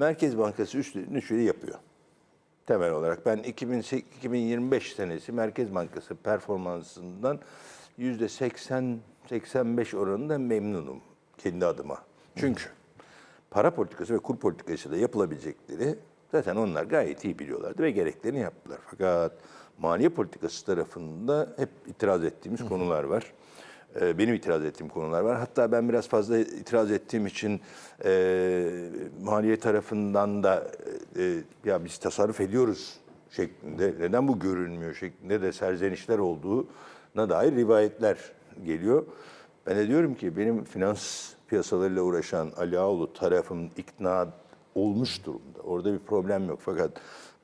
Merkez Bankası üstünü şöyle yapıyor. Temel olarak ben 2008 2025 senesi Merkez Bankası performansından yüzde 80-85 oranında memnunum kendi adıma. Çünkü para politikası ve kur politikası da yapılabilecekleri zaten onlar gayet iyi biliyorlardı ve gereklerini yaptılar. Fakat maliye politikası tarafında hep itiraz ettiğimiz konular var. Ee, Benim itiraz ettiğim konular var. Hatta ben biraz fazla itiraz ettiğim için e, maliye tarafından da e, ya biz tasarruf ediyoruz şeklinde, neden bu görünmüyor şeklinde de serzenişler olduğuna dair rivayetler geliyor. Ben de diyorum ki benim finans piyasalarıyla uğraşan Ali Ağoğlu tarafım ikna olmuş durumda. Orada bir problem yok. Fakat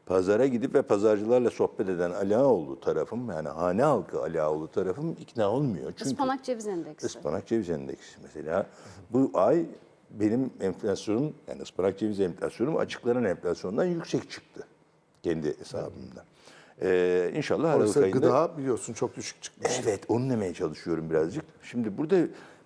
pazara gidip ve pazarcılarla sohbet eden Ali Ağoğlu tarafım yani hane halkı Ali Ağoğlu tarafım ikna olmuyor. Çünkü Ispanak ceviz endeksi. ıspanak ceviz endeksi mesela bu ay benim enflasyonum yani ıspanak ceviz enflasyonum açıklanan enflasyondan yüksek çıktı kendi hesabımda. Ee, inşallah Aralık ayında gıda biliyorsun çok düşük çıkmış. Evet, onu demeye çalışıyorum birazcık. Şimdi burada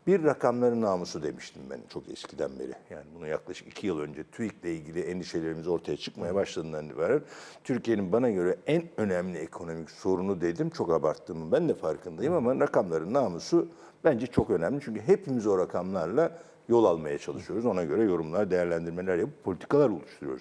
bir rakamların namusu demiştim ben çok eskiden beri. Yani bunu yaklaşık iki yıl önce TÜİK'le ilgili endişelerimiz ortaya çıkmaya başladığından itibaren Türkiye'nin bana göre en önemli ekonomik sorunu dedim. Çok abarttığımı ben de farkındayım ama rakamların namusu bence çok önemli. Çünkü hepimiz o rakamlarla yol almaya çalışıyoruz. Ona göre yorumlar, değerlendirmeler yapıp politikalar oluşturuyoruz.